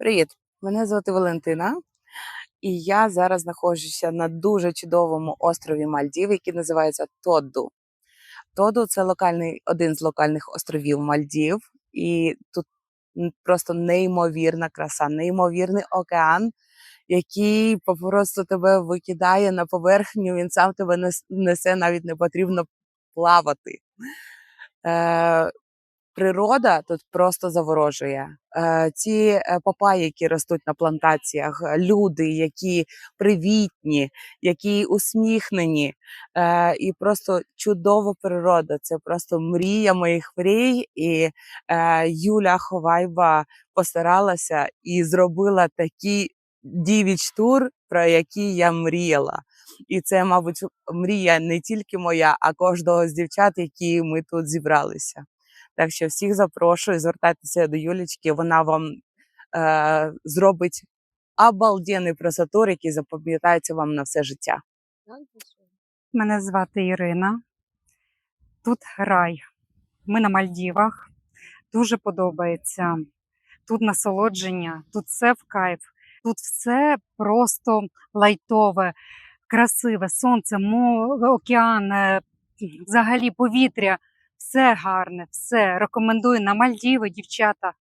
Привіт! Мене звати Валентина, і я зараз знаходжуся на дуже чудовому острові Мальдів, який називається Тодду. Тодду це локальний, один з локальних островів Мальдів, і тут просто неймовірна краса, неймовірний океан, який просто тебе викидає на поверхню, він сам тебе несе, навіть не потрібно плавати. Е, природа тут просто заворожує. Е, ці е, папаї, які ростуть на плантаціях, е, люди, які привітні, які усміхнені, і просто чудова природа. Це просто мрія моїх мрій. І Юля Ховайба постаралася і зробила такий дівіч тур, про який я мріяла. І це, мабуть, мрія не тільки моя, а кожного з дівчат, які ми тут зібралися. Так що всіх запрошую, звертайтеся до Юлічки, вона вам е, зробить обалденний пресатур, який запам'ятається вам на все життя. Мене звати Ірина. Тут рай. Ми на Мальдівах. Дуже подобається. Тут насолодження, тут все в кайф, тут все просто лайтове, красиве, сонце, океан, е, взагалі повітря. Все гарне, все. Рекомендую на Мальдіви, дівчата.